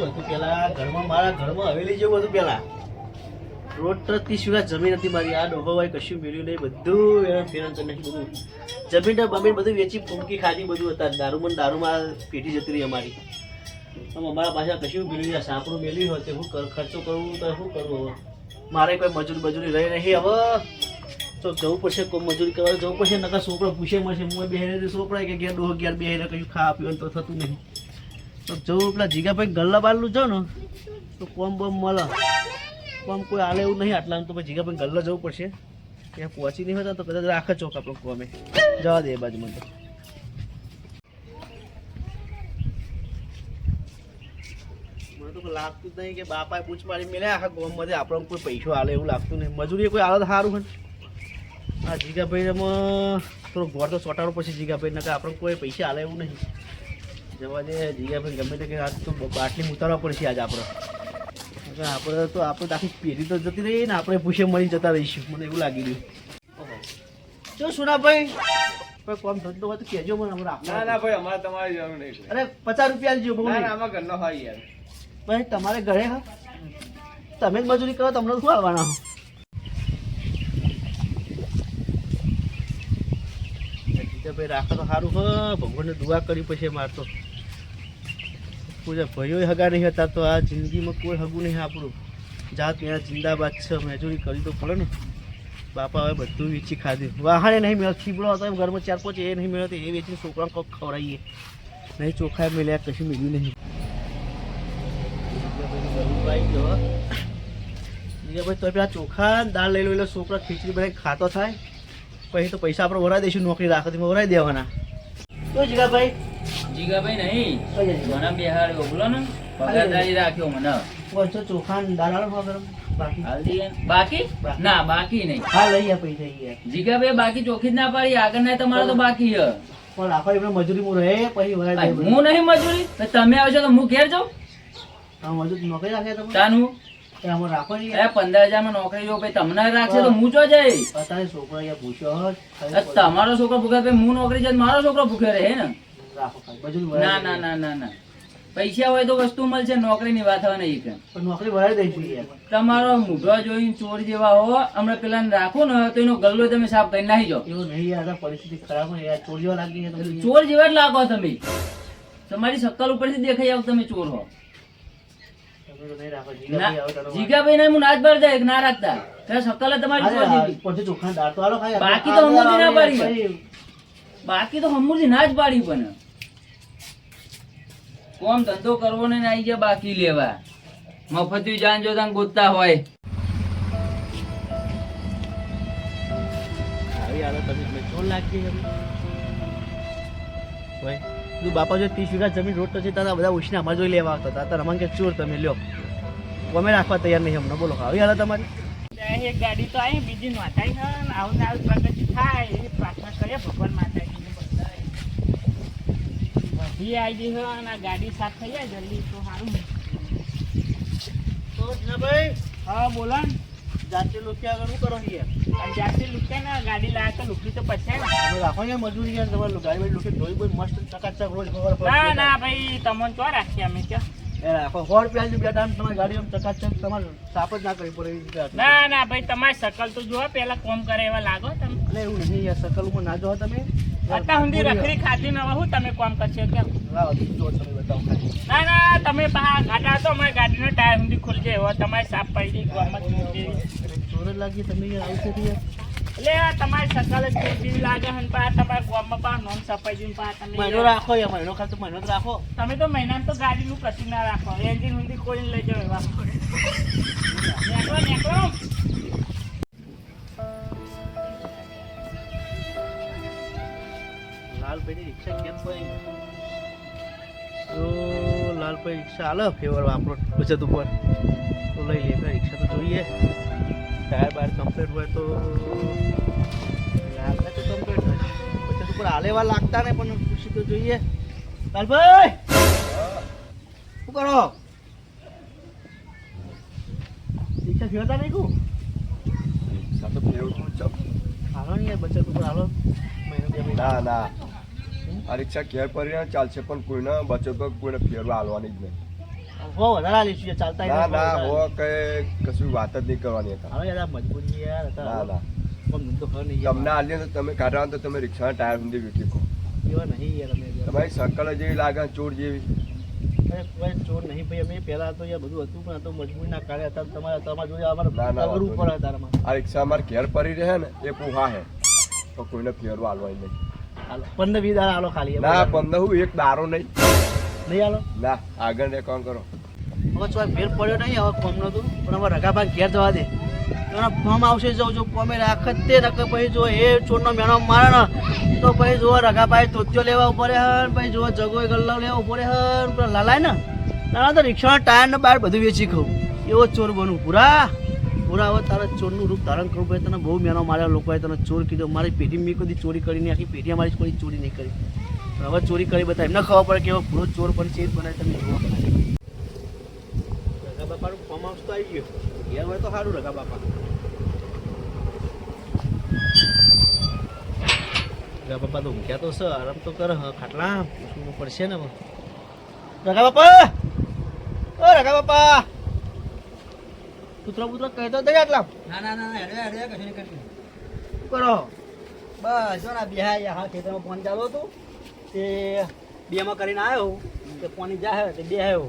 કેવું હતું પેલા ઘરમાં, મારા ઘરમાં હવેલી જેવું હતું પેલા. રોડ ત્રીસ વીઘા જમીન હતી મારી? આ ડોહોવાય કશું મેળ્યું નહીં. બધું એના ફેરણ નાખ્યું બધું. જમીન બમીન બધું વેચી ફૂમકી ખાધી બધું હતા. દારૂમાં દારૂમાં પેટી જતી રહી અમારી. અમારા પાસે કશું મેળવ્યું આ સાંપડું મેળવ્યું હોય તો હું ખર્ચો કરવું તો શું કરવું હવે? મારે કોઈ મજૂરી મજૂરી રહી નહીં હવે. તો જવું પડશે કોઈ મજૂરી કરવા. જવું પડશે નકર છોકરો પૂછે મળશે હું બે છોકરા કે ઘેર ડોહો ઘેર બે કશું ખાવા પીવાનું તો થતું નહીં. તો જો પેલા જીગાભાઈ ગલ્લા બારલું જો ને, તો કોમ બોમ મળે. કોમ કોઈ આલે એવું નહીં આટલા તો પછી જીગાભાઈ ગલ્લા જવું પડશે. ત્યાં પહોંચી નહીં હોતા તો કદાચ રાખે ચોક આપણો કોમે. જવા દે એ બાજુ મને. તો. લાગતું જ નહીં કે બાપાએ પૂછ મારી મેલે આખા ગામમાંથી આપણને કોઈ પૈસો આલે એવું લાગતું નહીં. મજૂરી કોઈ આલે સારું હોય આ જીગાભાઈમાં થોડો ઘર તો ચોટાડો પછી જીગાભાઈ, નકર આપણને કોઈ પૈસા આલે એવું નહીં. જવા દે. જીગાભાઈ ગમે તે કે આજ તો બાટલી ઉતારવા પડશે આજ આપણે. આપણે તો આપણે આખી પેઢી તો જતી રહી ને આપણે પૂછે મળી જતા રહીશું. મને એવું લાગી રહ્યું. જો સુનાભાઈ ભાઈ કોમ ધંધો હોય તો કહેજો મને આપણે ના ના ભાઈ અમારે તમારી જરૂર નહીં અરે પચાસ રૂપિયા આલજો બહુ ના આમાં ઘરનો હોય યાર. ભાઈ તમારે ઘરે હા? તમે જ મજૂરી કરો તમને શું આવવાના હો ભાઈ રાખો તો સારું હ ભગવાનને દુઆ કરી પછી મારતો. તો પૂજા ભાઈઓ હગા નહીં હતા તો આ જિંદગીમાં કોઈ હગું નહીં આપણું. જાત ત્યાં જિંદાબાદ છે મજૂરી કરી તો પડે ને. બાપા હવે બધું વેચી ખાધું. વાહણે નહીં મળ્યો ખીબડો હતો એમ ઘરમાં ચાર પાંચ એ નહીં મળ્યો એ વેચીને છોકરાને કોક ખવડાવીએ. નહીં ચોખા મળ્યા, કશું મળ્યું નહીં. ભાઈ તો પેલા ચોખા દાળ લઈ લો, એટલે છોકરા ખીચડી બનાવી ખાતો થાય. પછી તો પૈસા આપણે ભરાઈ દઈશું નોકરી રાખો ભરાઈ દેવાના. તો જીગાભાઈ જીગાભાઈ નહીં. મને બેહાડ્યો બોલો ને. પગારદારી રાખ્યો મને. પાંચસો ચોખા ને દાળ આલો ખાવા ગરમ બાકી. ના બાકી નહીં. હા લઈ પૈસા જીગાભાઈ બાકી ચોખ્ખી જ ના પાડી. આગળ ના તમારે તો બાકી હે પણ રાખો એમને મજૂરી માં રહે પછી હું નહીં મજૂરી? તમે આવશો તો હું ઘેર જાઉં? મજૂર નોકરી રાખે તમે? તાનું? હું તમારો છોકરો ભૂખે ભાઈ હું નોકરી જાય મારો છોકરો ભૂખે રહે ને? રાખો ખાલી ના ના ના ના ના. પૈસા હોય તો વસ્તુ મળશે નોકરીની વાત હવે નહીં પણ નોકરી ભરાઈ દઈશું યાર. તમારો મૂઢો જોઈને ચોર જેવા હો હમણાં પેલા રાખો ને તો એનો ગલ્લો તમે સાફ કરી નાખી જાઓ. એવું નહીં યાર પરિસ્થિતિ ખરાબ હોય યાર. ચોરીઓ લાગી છે ચોર જેવા જ લાગો તમે. તમારી શક્કલ ઉપરથી દેખાઈ આવો તમે ચોર હો. જીગાભાઈ ને હું નાચ જાય કે ના રાખતા. ત્યાં શક્કલ તમારી ચોર જેવી. બાકી તો હમણાં ના પાડી. બાકી તો હમુરથી ના જ પાડી પણ. કોમ ધંધો કરવો ને આવી જાય બાકી લેવા. મફતી જાન જો તાન ગોતતા હોય. તું બાપા જો ત્રીસ વીઘા જમીન રોડ તો છે તારા બધા ઉછને અમારે જોઈ લેવા આવતા હતા. તારા કે ચોર તમે લ્યો. ગમે રાખવા તૈયાર નહીં હમણાં. બોલો આવી હાલત તમારી. એક ગાડી તો આવી બીજી નોંધાઈ આવું ને આવું પ્રગતિ થાય એ પ્રાર્થના કરીએ ભગવાન માતાજીને. બધા વધી આવી ગઈ છે અને ગાડી સાફ થઈ જાય જલ્દી તો સારું તો ભાઈ? હા બોલો ને. જાતે લોકો આગળ શું કરો યાર અને જ્યાંથી ને ગાડી લાવે તો લુકી તો પછી રાખો ને મજૂરી યાર તમારે ગાડી લોકો ધોઈ બહુ મસ્ત ચકાચક રોજ ખબર ના ના ભાઈ તમને ચો રાખીએ અમે ક્યાં ના ના ના ભાઈ તમારી સકલ તો જોવા પેલા કોમ કરે એવા લાગો તમે. એવું નહીં યાર સકલમાં ના જો તમે. અત્યાર સુધી રખડી ખાધી ન હું તમે કોમ કરશો કેમ? લાવો જો તમે બતાવો ખાલી. ના ના તમે પા ગાડા તો અમારી ગાડીનો ટાયર સુધી ખુલજે એવો તમારી સાફ પડી ગઈ લાગી તમે એટલે તમારી સકલ જ લાગે હન પા તમારા ગામમાં પા નોમ સપાઈ જઈને પા તમે મહિનો રાખો મહિનો ખાલી તો મહિનો રાખો. તમે તો મહિનામાં તો ગાડીનું કશું ના રાખો. એન્જિન સુધી કોઈ લઈ જાવ એવા. નીકળો નીકળો. લાલભાઈની રિક્ષા કેમ પડી? તો લાલભાઈ રિક્ષા? હાલો ફેવર વાપરો બચત ઉપર. તો લઈ લે રિક્ષા તો જોઈએ. ટાયર બાયર કમ્પ્લેટ હોય તો લાગે તો કમ્પ્લીટ હોય. બચત ઉપર હાલેવા લાગતા ને પણ ખુશી તો જોઈએ. લાલભાઈ! શું કરો? રિક્ષા ફેરતા નહીં કું હાલો ચાલો નહીં બચત ઉપર હાલો. ના ના. આ રિક્ષા ઘેર પડીને ચાલશે પણ કોઈને બચત તો કોઈને ફેરવા હાલવાની જ નહીં. હો વધારે આલીશું યાર, ચાલતા ના ના હો કે કશું વાત જ નહીં કરવાની હતા. હવે યાર મજબૂરી યાર ના ના. તમને તો તમે કાઢવા તો તમે રિક્ષાના ટાયર સુધી વીટી એવા નહીં યાર યાર. તમારી સકલ જેવી લાગે ચોર જેવી. કોઈ ચોર નહીં ભાઈ અમે પહેલા તો યાર બધું હતું પણ તો મજબૂરી ના કાઢે અત્યારે તમારે તમારે જોડે અમારે અમારે. આ રિક્ષા અમારે ઘેર પડી રહે ને એ પૂહા હે તો કોઈને ફેરવા હાલવાય નહીં. હાલો, પંદર વીસ દાડા હાલો ખાલી. ના પંદર હું એક દારો નહીં. નહીં હાલો? ના આગળ ને કોણ કરો. હવે ચોય ફેર પડ્યો નહીં હવે કોમ નતું પણ હવે રગાબા ઘેર જવા દે. એના ફોર્મ આવશે જો જો કોમે રાખત તે નકર પછી જો એ ચોરનો મેણો મારે ને તો પછી જો રગાભાઈ તોત્યો લેવા ઉપર હન પછી જો જગોય ગલ્લો લેવા ઉપર હન. પેલા લાલાય ને ના તો રિક્ષાના ટાયર ને બાર બધું વેચી ખાઉં. એવો ચોર બનવું. પૂરા. પૂરા હવે તારે ચોરનું રૂપ ધારણ કરવું પડે. તને બહુ મેનો માર્યા લોકોએ તને ચોર કીધો. મારી પેઢી મેં કદી ચોરી કરી નહીં. આખી પેઢી અમારી કોઈ ચોરી નહીં કરી. હવે ચોરી કરી બધા એમને ખબર પડે કે એવો પૂરો ચોર પણ છે જ બનાય તમે જોવા રગા બાપાનું ફોર્મ હાઉસ તો આવી ગયું. ઘેર હોય તો સારું રગા બાપા. રગા બાપા તો ઊંઘ્યા તો છે. આરામ તો કર. ખાટલા પડશે ને. રગા બાપા! ઓ રગા બાપા! પુત્ર પુત્ર કહેતો દઈ આટલા ના ના ના હેડે હેડે કશું નહીં કર્યું કરો. બસ જો ના બે હા ખેતરમાં ફોન ચાલુ હતું. તે બેમાં કરીને આવ્યો તે પાણી જાય તે બે આવ્યો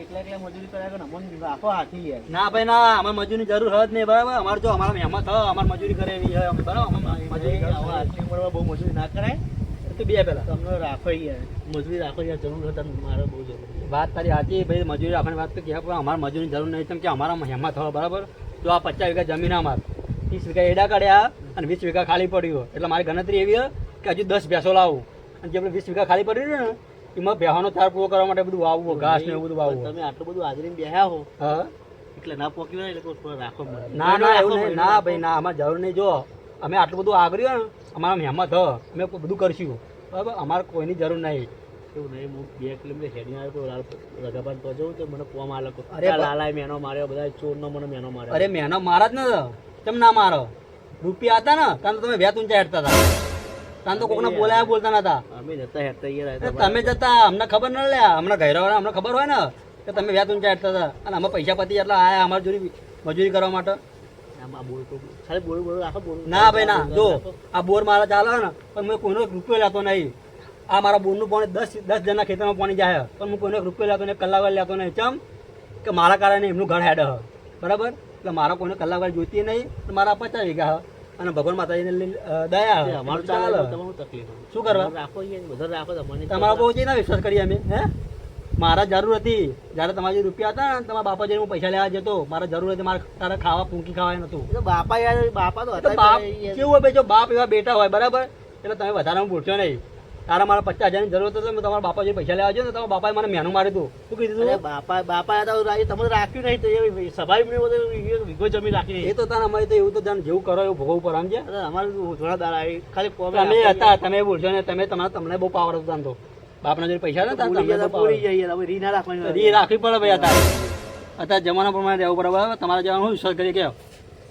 એકલા એકલા મજૂરી કર્યા કરે અમને આખો હાથી યાર. ના ભાઈ ના અમારે મજૂરી જરૂર જ નહીં બરાબર? અમારે જો અમારા મહેમત અમારે મજૂરી કરે એવી હોય અમે બરાબર મજૂરી બહુ મજૂરી ના કરાય. તો બે પેલા. તમને રાખો યાર. મજૂરી રાખો યાર જરૂર હતા મારે બહુ જરૂર. વાત તારી સાચી ભાઈ મજૂરી રાખવાની વાત તો કહેવાય પણ અમારે મજૂરી જરૂર નહીં કેમ કે અમારા મહેમાન થવા બરાબર? તો આ પચાસ વીઘા જમીન અમાર ત્રીસ વીઘા એડા કાઢ્યા અને વીસ વીઘા ખાલી પડ્યું એટલે મારી ગણતરી એવી કે હજુ દસ ભેંસો લાવું. અને જે આપણે વીસ વીઘા ખાલી પડી રહ્યું ને એમાં ભેહાનો ચાર પૂરો કરવા માટે બધું વાવવું ઘાસ ને એવું બધું વાવવું તમે આટલું બધું હાજરી બેહ્યા હો હા? એટલે ના પોકી એટલે રાખો ના ના એવું નહીં. ના ભાઈ ના અમારે જરૂર નહીં. જો અમે આટલું બધું આગળ્યું ને અમારા મહેમાન હ અમે બધું કરશું. બરાબર? અમારે કોઈની જરૂર નહીં. એવું નહીં હું બે કિલોમીટર હેડી આવ્યો રગાબાદ તો જવું તો મને પોમ આ લોકો અરે લાલાય મેનો માર્યો બધા ચોરનો મને મેનો માર્યો. અરે મેનો મારા જ ને કેમ ના મારો? રૂપિયા હતા ને તાન તમે વ્યાત ઊંચા હેડતા હતા. તાન તો કોકને બોલાયા બોલતા નતા. અમે જતા હેડતા તમે જતા અમને ખબર ન લે અમને ઘરવાળા અમને ખબર હોય ને કે તમે વ્યાત ઊંચા હેડતા હતા. અને અમે પૈસા પતી એટલા આયા અમારી જોડી મજૂરી કરવા માટે. ના ભાઈ ના જો આ બોર મારા ચાલે ને પણ મેં કોઈનો રૂપિયો લેતો નહીં. આ મારા બોરનું પાણી દસ દસ જણના ખેતરમાં પાણી જાય પણ હું કોઈનો રૂપિયો લેતો નહીં કલાક લેતો નહીં. ચમ? કે મારા કારણે એમનું ઘર હેડ. બરાબર? એટલે મારા કોઈને કલાક જોઈતી નહીં મારા પચાસ વીઘા. અને ભગવાન માતાજીને દયા. અમારું ચાલે. શું કરવા? તમારા બહુ ના વિશ્વાસ કરીએ અમે હે? મારા જરૂર હતી. જ્યારે તમારા જે રૂપિયા હતા ને તમારા બાપા જઈને હું પૈસા લેવા જતો મારા જરૂર હતી મારે તારે ખાવા પૂંકી ખાવા નતું બાપા યાર બાપા તો બાપ કેવું હોય ભાઈ જો બાપ એવા બેટા હોય બરાબર? એટલે તમે વધારે બોલશો નહીં. તારા મારા પચાસ હજારની જરૂર હતો મેં તમારા બાપા જે પૈસા લેવા જો ને તમારા બાપાએ મને મેનું માર્યું હતું. શું કીધું બાપા બાપા તમને રાખ્યું નહીં તો એ સ્વાભાવિક વિગો જમી રાખી એ તો તારા અમારે તો એવું તો જાણ જેવું કરો એવું ભોગવવું પડે સમજે અમારે થોડા દાડા ખાલી તમે હતા તમે બોલશો ને તમે તમારા તમને બહુ પાવર હતો તો. બાપના જોડે પૈસા નતા તમને બહુ power હતો. રી રાખવી પડે ભાઈ અત્યારે. અત્યારે જમાના પ્રમાણે રહેવું પડે બરાબર? તમારા જવાનું હું વિશ્વાસ કરી કે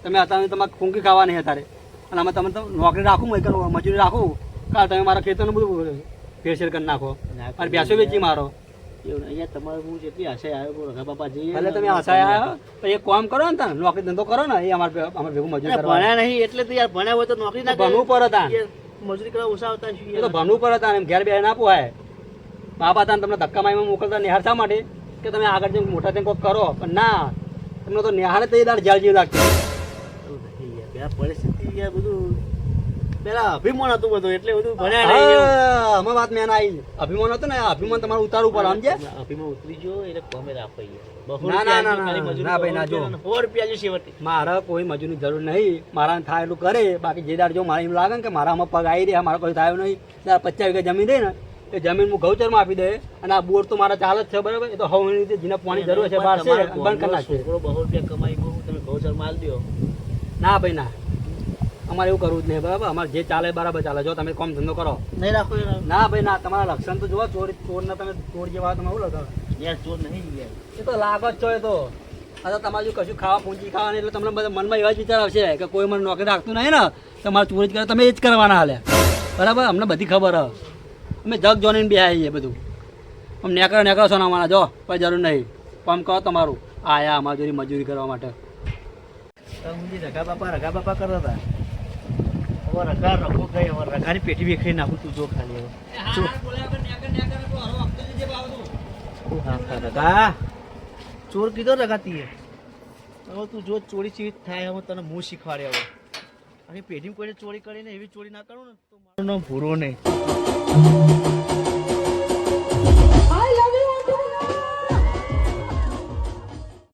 તમે અત્યારે તમારે ખૂંકી ખાવાની અત્યારે. અને અમે તમે તો નોકરી રાખું મેં કરું મજૂરી રાખું. કાલ તમે મારા ખેતરનું બધું ફેરસેર કરી નાખો. અને બેસો વેચી મારો. અહીંયા તમારે હું જેટલી આશા આવ્યો રઘા બાપા એટલે તમે આશા આવ્યો તો એક કામ કરો ને નોકરી ધંધો કરો ને એ અમારે અમારે ભેગું મજૂરી ભણ્યા નહીં એટલે તો યાર ભણ્યા હોય તો નોકરી ના ભણવું પર હતા મજૂરી કરવા ઓછા આવતા એ તો ભણવું પર હતા એમ ઘેર બે ના પોહાય બાપા તાન તમને ધક્કા મારીમાં મોકલતા નિહાર શા માટે? કે તમે આગળ જઈને મોટા થઈને કોઈક કરો? પણ ના તમને તો નિહાળે તો એ દાડ જાળ જેવું લાગતું. પરિસ્થિતિ બધું પેલા અભિમાન હતું બધું એટલે બધું ભણ્યા અમે વાત મેન આવી. અભિમાન હતું ને અભિમાન તમારે ઉતારવું પડે સમજે અભિમાન ઉતરી ગયો એટલે કોમે રાખો ના ના ના ના ના ભાઈ ના જો. સો રૂપિયા જે છેવટે મારે કોઈ મજૂરી જરૂર નહીં. મારા થાય એટલું કરે. બાકી જે દાડ જો મારે એમ લાગે ને કે મારા પગ આવી રહ્યા મારા કોઈ થાય નહીં. પચાસ વીઘા જમીન દે ને એ જમીન હું ગૌચરમાં આપી દે અને આ બોર તો મારા ચાલે જ છે બરાબર? એ તો હવે રીતે જેને પાણી જરૂર છે બહાર છે બંધ કરી નાખશે બહુ રૂપિયા કમાઈ તમે ગૌચરમાં માલ દો ના ભાઈ ના. અમારે એવું કરવું જ નહીં બરાબર? અમારે જે ચાલે બરાબર ચાલે. જો તમે કોમ ધંધો કરો. નહીં રાખો ના ભાઈ ના. તમારા લક્ષણ તો જુઓ ચોર ચોર ના તમે ચોર જેવા તમે એવું લગાવો? યાર ચોર નહીં એ તો લાગો જ છો એ તો. તો તમારે જો કશું ખાવા પૂંજી ખાવાની એટલે તમને બધા મનમાં એવા જ વિચાર આવશે કે કોઈ મને નોકરી રાખતું નહીં ને તમારે ચોરી જ કરે તમે એ જ કરવાના હાલે. બરાબર? અમને બધી ખબર હ. અમે જગ જોઈને બે આવીએ બધું. આમ નેકળો નેકળો છો અમારા જો કોઈ જરૂર નહીં. પણ કહો તમારું આયા અમારી મજૂરી કરવા માટે. રગા બાપા રગા બાપા કરતા હતા. હવે રઘા રગો ગઈ હવે રગાની પેટી વેખાઈ નાખું તું જો ખાલી હવે. હા, ચોર કીધો રગાતી હવે તું જો ચોરી ચીવી થાય હવે તને હું શીખવાડે હવે. અને પેઢી કોઈને ચોરી કરીને એવી ચોરી ના કરું ને તો મારું નામ ભૂરો નહીં